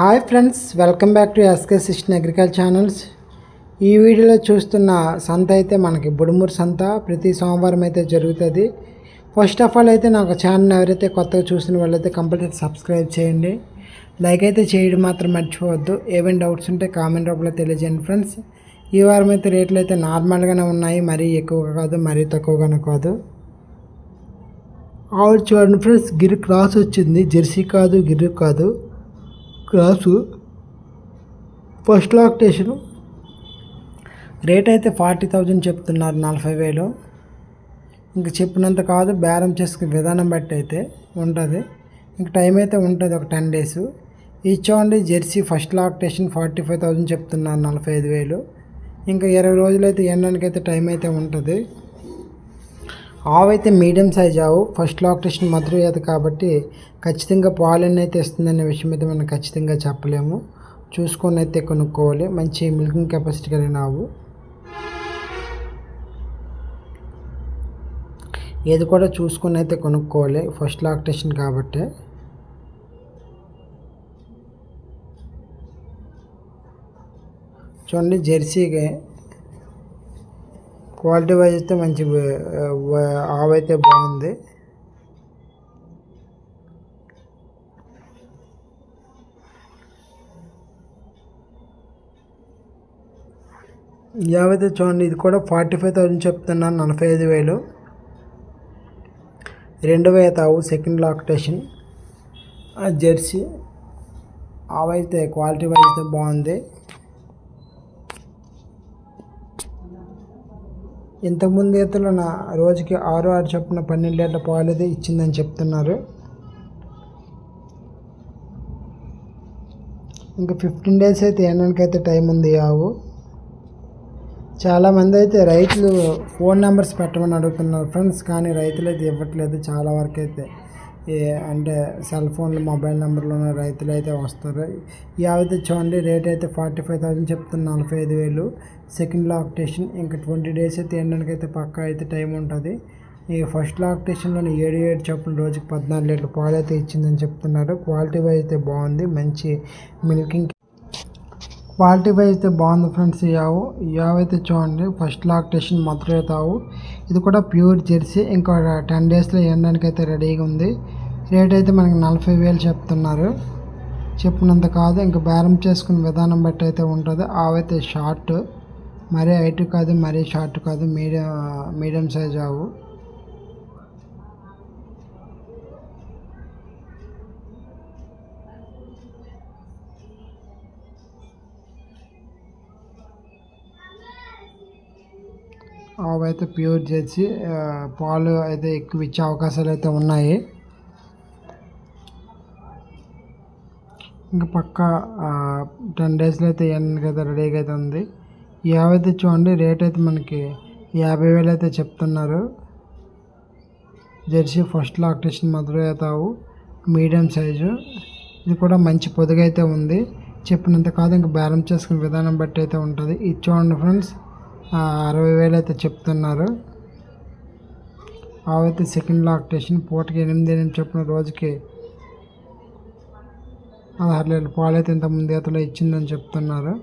Hi friends welcome back to S సిస్టన్ agriculture channels. ఈ వీడియోలో చూస్తున్న సంత అయితే మనకి బుడుమూరు సంత. ప్రతి సోమవారం అయితే జరుగుతుంది. ఫస్ట్ ఆఫ్ ఆల్ అయితే నాకు ఛానల్ ఎవరైతే కొత్తగా చూసిన వాళ్ళైతే కంపల్సరీ సబ్స్క్రైబ్ చేయండి. లైక్ అయితే చేయడం మాత్రం మర్చిపోవద్దు. ఏమైనా డౌట్స్ ఉంటే కామెంట్ రూపంలో తెలియజేయండి ఫ్రెండ్స్. ఈ వారం అయితే రేట్లు అయితే నార్మల్గానే ఉన్నాయి. మరీ ఎక్కువగా కాదు మరీ తక్కువగానే కాదు. ఆవిడ చూడండి ఫ్రెండ్స్ గిరి క్రాస్ వచ్చింది. జెర్సీ కాదు గిరి కాదు. క్రాసు ఫస్ట్ లాక్టేషను రేట్ అయితే ఫార్టీ థౌజండ్ చెప్తున్నారు నలభై వేలు. ఇంక చెప్పినంత కాదు బేరం చేసుకునే విధానం బట్టి అయితే ఉంటుంది. ఇంక టైం అయితే ఉంటుంది ఒక ten days. ఇచ్చోండి jersey first lactation forty five thousand చెప్తున్నారు నలభై ఐదు వేలు. ఇంకా ఇరవై రోజులైతే ఎండడానికి అయితే టైం అయితే ఉంటుంది. ఆవు అయితే మీడియం సైజ్ ఆవు. ఫస్ట్ లాక్టేషన్ మధురయ్యేది కాబట్టి ఖచ్చితంగా పాలన్ అయితే ఇస్తుందనే విషయం అయితే మనం ఖచ్చితంగా చెప్పలేము. చూసుకొని అయితే కొనుక్కోవాలి. మంచి మిల్కింగ్ కెపాసిటీ కలిగిన ఆవు. ఏది కూడా చూసుకొని అయితే కొనుక్కోవాలి. ఫస్ట్ లాక్టేషన్ కాబట్టి. చూడండి జెర్సీగా క్వాలిటీ వైజ్ అయితే మంచి ఆవు అయితే బాగుంది. యావైతే చూడండి ఇది కూడా ఫార్టీ ఫైవ్ థౌజండ్ చెప్తున్నాను నలభై ఐదు వేలు. రెండు వేల తావు సెకండ్ లాక్టేషన్. జెర్సీ ఆవైతే క్వాలిటీ వైజ్ అయితే బాగుంది. ఇంతకుముందు ఈతలు నా రోజుకి ఆరు ఆరు చొప్పున పన్నెండు లీటర్ల పాలు అయితే ఇచ్చిందని చెప్తున్నారు. ఇంకా ఫిఫ్టీన్ డేస్ అయితే ఎండడానికి టైం ఉంది ఆవు. చాలామంది అయితే రైతులు ఫోన్ నెంబర్స్ పెట్టమని అడుగుతున్నారు. ఫ్రెండ్స్ కానీ రైతులు అయితే ఇవ్వట్లేదు చాలా వరకు అయితే. అంటే సెల్ ఫోన్లు మొబైల్ నెంబర్లో ఉన్న రైతులు అయితే వస్తారు. ఈ అయితే చూడండి రేట్ అయితే ఫార్టీ ఫైవ్ థౌసండ్ చెప్తుంది నలభై ఐదు వేలు. సెకండ్ లాక్టేషన్ ఇంకా ట్వంటీ డేస్ అయితే ఎండడానికి అయితే పక్కా అయితే టైం ఉంటుంది. ఈ ఫస్ట్ లాక్టేషన్లోని ఏడు ఏడు చొప్పున రోజుకి పద్నాలుగు లీటర్ల పాలు అయితే ఇచ్చిందని చెప్తున్నారు. క్వాలిటీ వైజ్ అయితే బాగుంది మంచి మిల్కింగ్ క్వాలిటీ వైజ్ అయితే బాగుంది ఫ్రెండ్స్ ఈ ఆవు. ఈ ఆవు అయితే చూడండి ఫస్ట్ లాక్టేషన్ మధురై ఆవు ఇది కూడా ప్యూర్ జెర్సీ ఇంకా టెన్ డేస్లో ఎండడానికి అయితే రెడీగా ఉంది. రేట్ అయితే మనకి నలభై వేలు చెప్తున్నారు. చెప్పినంత కాదు ఇంకా బేరం చేసుకునే విధానం బట్టి అయితే ఉంటుంది. ఆవైతే షార్ట్ మరీ హైట్ కాదు మరీ షార్ట్ కాదు మీడియం మీడియం సైజ్ ఆవు. ఆవు అయితే ప్యూర్ చేసి పాలు అయితే ఎక్కువ ఇచ్చే అవకాశాలు అయితే ఉన్నాయి. ఇంకా పక్క టెన్ డేస్లో అయితే ఎండకి అయితే రెడీగా అయితే ఉంది. ఈ అయితే చూడండి రేట్ అయితే మనకి యాభై వేలు అయితే చెప్తున్నారు. జెర్సీ ఫస్ట్ లాక్టేషన్ మధుర ఆవు మీడియం సైజు. ఇది కూడా మంచి పొదుగు అయితే ఉంది. చెప్పినంత కాదు ఇంకా బ్యాలెన్స్ చేసుకునే విధానం బట్టి అయితే ఉంటుంది. ఇది చూడండి ఫ్రెండ్స్ అరవై వేలు అయితే చెప్తున్నారు. అవైతే సెకండ్ లాక్టేషన్ పూటకి ఎనిమిది ఎనిమిది చెప్పిన రోజుకి పదహారు లీటర్ల పాలు అయితే ఇంత ముందు ఇచ్చిందని చెప్తున్నారు.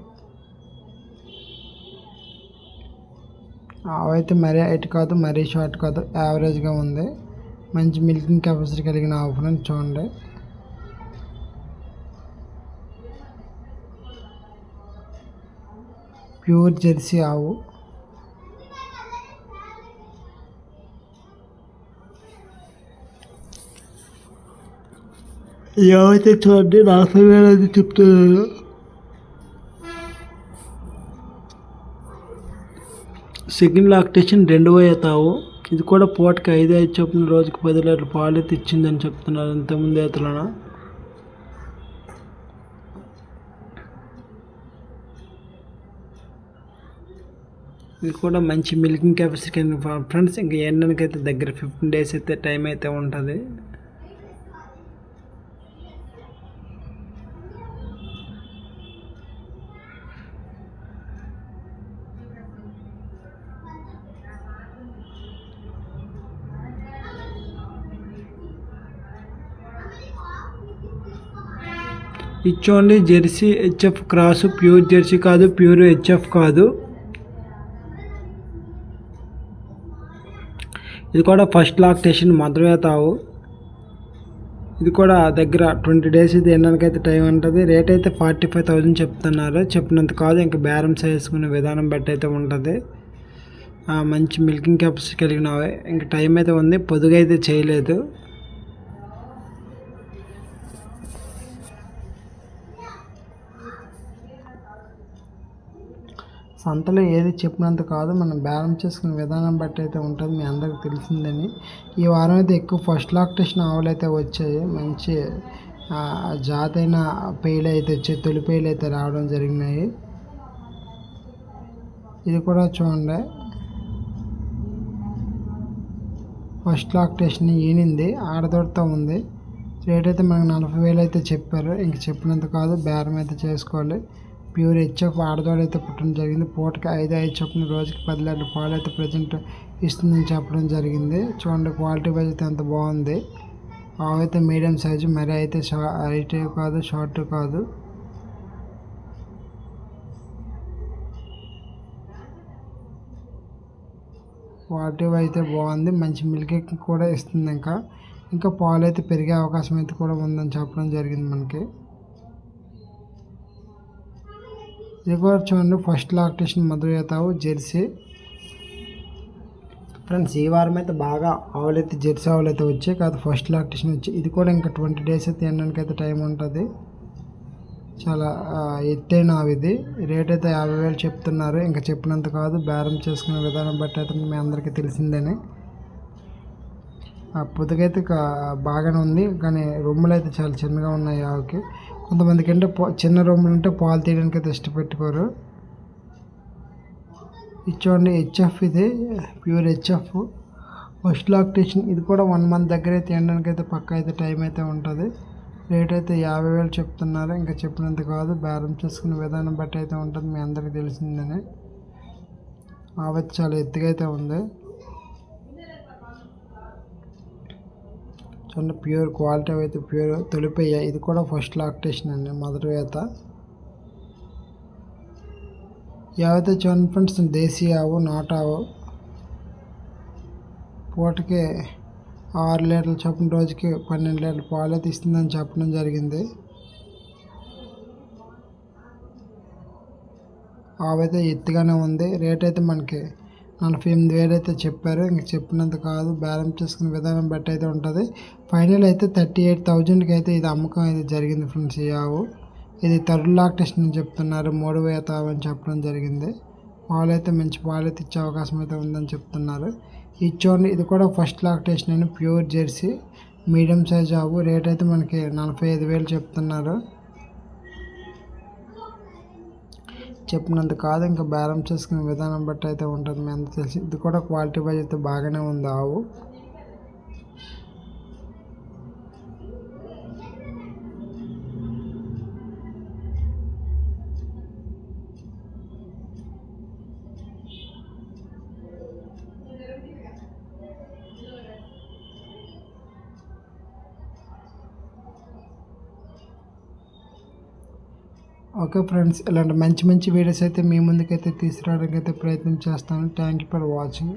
ఆవైతే మరీ హైట్ కాదు మరీ షార్ట్ కాదు యావరేజ్గా ఉంది. మంచి మిల్కింగ్ కెపాసిటీ కలిగిన ఆవు ఫ్రెండ్స్ చూడండి. ప్యూర్ జెర్సీ ఆవు. ఏమైతే చూడండి నలభై వేలు అది చెప్తున్నారు సెకండ్ లాక్టేషన్ రెండవ ఈతావు ఇది కూడా పూటకి ఐదు ఐదు చొప్పున రోజుకి పది లీటర్ల పాలు తెచ్చిందని చెప్తున్నారు ఇంతకుముందు ఈతలన ఇది కూడా మంచి మిల్కింగ్ కెపాసిటీ ఫ్రెండ్స్ ఇంకా ఎండనికైతే దగ్గర ఫిఫ్టీన్ డేస్ అయితే టైం అయితే ఉంటుంది. ఇది only jersey HF cross pure jersey కాదు ప్యూర్ హెచ్ఎఫ్ కాదు. ఇది కూడా ఫస్ట్ లాక్టేషన్ మాత్రమే తావు. ఇది కూడా దగ్గర ట్వంటీ డేస్ ఇది ఎన్నకైతే టైం ఉంటుంది రేట్ అయితే ఫార్టీ ఫైవ్ థౌజండ్ చెప్తున్నారు. చెప్పినంత కాదు ఇంకా బేరం చేసుకునే విధానం బట్టి అయితే ఉంటుంది. మంచి మిల్కింగ్ క్యాప్స్ కలిగినవి. ఇంకా టైం అయితే ఉంది పొదుగు అయితే చేయలేదు. సంతలో ఏది చెప్పినంత కాదు మనం బేరం చేసుకునే విధానం బట్టి అయితే ఉంటుంది మీ అందరికి తెలిసిందని. ఈ వారం అయితే ఎక్కువ ఫస్ట్ లాక్టేషన్ ఆవులు అయితే వచ్చాయి. మంచి జాతైన పేలు అయితే వచ్చాయి తొలి పేలు అయితే రావడం జరిగినాయి. ఇది కూడా చూడండి. ఫస్ట్ లాక్టేషన్ ఈనింది ఆడదొడతా ఉంది. రేట్ అయితే మనకు నలభై వేలు అయితే చెప్పారు. ఇంక చెప్పినంత కాదు బేరం అయితే చేసుకోవాలి. ప్యూర్ హెచ్ఎఫ్ ఆడదోడ అయితే పుట్టడం జరిగింది. పూటకి ఐదు ఐదు చొప్పున రోజుకి పది లీటర్ పాలు అయితే ప్రజెంట్ ఇస్తుందని చెప్పడం జరిగింది. చూడండి క్వాలిటీ వైజ్ అయితే ఎంత బాగుంది. ఆవు అయితే మీడియం సైజు మరి అయితే షా హైట్ కాదు షార్ట్ కాదు. క్వాలిటీ అయితే బాగుంది. మంచి మిల్క్ కూడా ఇస్తుంది ఇంకా. ఇంకా పాలు అయితే పెరిగే అవకాశం అయితే కూడా ఉందని చెప్పడం జరిగింది మనకి. ఇది చూడండి ఫస్ట్ లాక్టేషన్ మధురేతావు జెర్సీ. ఫ్రెండ్స్ ఈ వారం అయితే బాగా ఆవులైతే జెర్సీ ఆవులు అయితే వచ్చాయి. కాదు ఫస్ట్ లాక్టేషన్ వచ్చి ఇది కూడా ఇంకా ట్వంటీ డేస్ అయితే తినడానికి అయితే టైం ఉంటుంది. చాలా ఎత్తైన ఆవి ఇది. రేట్ అయితే యాభై వేలు చెప్తున్నారు. ఇంకా చెప్పినంత కాదు బేరం చేసుకునే విధానం బట్టి అయితే మీ అందరికీ తెలిసిందేనే. ఆ పొద్దుకైతే కా- బాగానే ఉంది. కానీ రొమ్ములు అయితే చాలా చిన్నగా ఉన్నాయి ఆవుకి. కొంతమందికి అంటే చిన్న రొమ్ములు ఉంటే పాలు తీయడానికి అయితే ఇష్టపెట్టుకోరు. ఇది చూడండి హెచ్ఎఫ్ ఇది. ప్యూర్ హెచ్ఎఫ్ ఫస్ట్ లాక్టేషన్ ఇది కూడా వన్ మంత్ దగ్గర అయితే తినడానికి అయితే పక్క అయితే టైం అయితే ఉంటుంది. రేట్ అయితే యాభై వేలు చెప్తున్నారు. ఇంకా చెప్పినంత కాదు. బేరం చేసుకునే విధానం బట్టి అయితే ఉంటుంది. మీ అందరికీ తెలిసిందని. ఆవతి చాలా ఎత్తుగా అయితే ఉంది. చూడండి ప్యూర్ క్వాలిటీ అయితే ప్యూర్ తొలిపోయా ఇది కూడా ఫస్ట్ లాక్టేషన్ అండి మొదటి వేత. ఏవైతే చూడండి ఫ్రెండ్స్ దేశీ ఆవు నాటు ఆవు పూటకి ఆరు లీటర్ల చొప్పున రోజుకి పన్నెండు లీటర్ల పాలు అయితే ఇస్తుందని చెప్పడం జరిగింది. అవైతే ఎత్తుగానే ఉంది. రేట్ అయితే మనకి నలభై ఎనిమిది వేలు అయితే చెప్పారు. ఇంక చెప్పినంత కాదు. బ్యాలెన్స్ చేసుకునే విధానం బట్టి అయితే ఉంటుంది. ఫైనల్ అయితే థర్టీ ఎయిట్ థౌజండ్కి అయితే ఇది అమ్మకం అయితే జరిగింది ఫ్రెండ్స్. ఈ ఆవు. ఇది థర్డ్ లాక్టేషన్ అని చెప్తున్నారు. మూడు వేతావు అని చెప్పడం జరిగింది. పాలు అయితే మంచి పాలు అయితే ఇచ్చే అవకాశం అయితే ఉందని చెప్తున్నారు. ఇది చూడండి ఇది కూడా ఫస్ట్ లాక్టేషన్ అని ప్యూర్ జెర్సీ. మీడియం సైజ్ ఆవు. రేట్ అయితే మనకి నలభై ఐదు వేలు చెప్తున్నారు. చెప్పినంత కాదు ఇంకా బేరం చేసుకునే విధానం బట్టి అయితే ఉంటుంది. మీ అందరూ తెలిసి. ఇది కూడా క్వాలిటీ వైజ్ అయితే బాగానే ఉంది ఆవు. ఓకే ఫ్రెండ్స్ ఇలాంటి మంచి మంచి వీడియోస్ అయితే మీ ముందుకైతే తీసుకురావడానికి అయితే ప్రయత్నం చేస్తాను. Thank you for watching